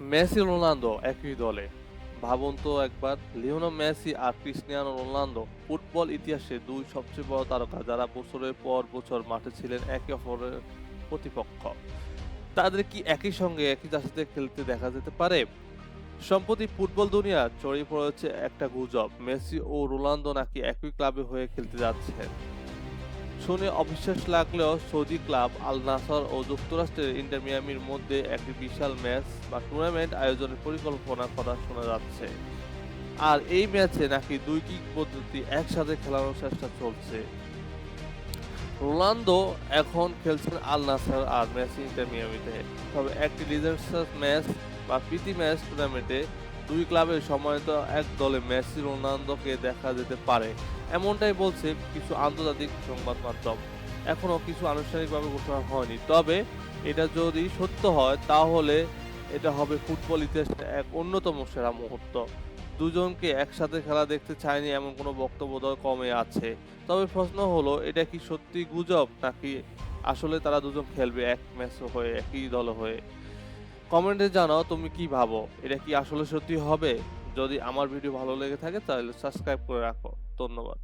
Messi Ronaldo একই দলে। ভাবুন তো একবার লিওনো মেসি আর ক্রিস্টিয়ানো রোনালদো ফুটবল ইতিহাসে দুই সবচেয়ে বড় তারকা যারা বছরের পর বছর মাঠে ছিলেন একে অপরের প্রতিপক্ষ। তাদের কি একই সঙ্গে একই জার্সিতে খেলতে দেখা যেতে পারে? সম্প্রতি ফুটবল দুনিয়া ছড়িয়ে পড়েছে একটা গুজব। মেসি ও রোনালদো নাকি একই ক্লাবে হয়ে খেলতে যাচ্ছেন। শুনে অবিশ্বাস লাগলেও সৌদি ক্লাব আল নাসর ও যুক্তরাষ্ট্রের ইন্টার মিয়ামির মধ্যে একটি বিশাল ম্যাচ বা টুর্নামেন্ট আয়োজনের পরিকল্পনা করা শোনা যাচ্ছে। আর এই ম্যাচে নাকি দুই কিক পদ্ধতি একসাথে খেলানোর চেষ্টা চলছে। রোনালদো এখন খেলছেন আল নাসার আর মেসি ইন্টার মিয়ামিতে। তবে একটি লিজেন্ডস ম্যাচ বা প্রীতি ম্যাচ টুর্নামেন্টে দুই ক্লাবের সম্মানিত এক দলে মেসি, রোনালদোকে দেখা যেতে পারে। এমনটাই বলছে কিছু আন্তর্জাতিক সংবাদ মাধ্যম এখনও কিছু আনুষ্ঠানিকভাবে ঘোষণা হয়নি। তবে এটা যদি সত্য হয়, তাহলে এটা হবে ফুটবল ইতিহাসের এক অন্যতম সেরা মুহূর্ত। দুজনকে একসাথে খেলা দেখতে চায়নি এমন কোনো বক্তব্য কমে আছে। তবে প্রশ্ন হলো, এটা কি সত্যি গুজব, নাকি আসলে তারা দুজন খেলবে এক ম্যাচ হয়ে, একই দল হয়ে? কমেন্টে জানাও তুমি কি ভাবো? এটা কি আসলে সত্যি হবে? যদি আমার ভিডিও ভালো লেগে থাকে তাহলে সাবস্ক্রাইব করে রাখো। ধন্যবাদ।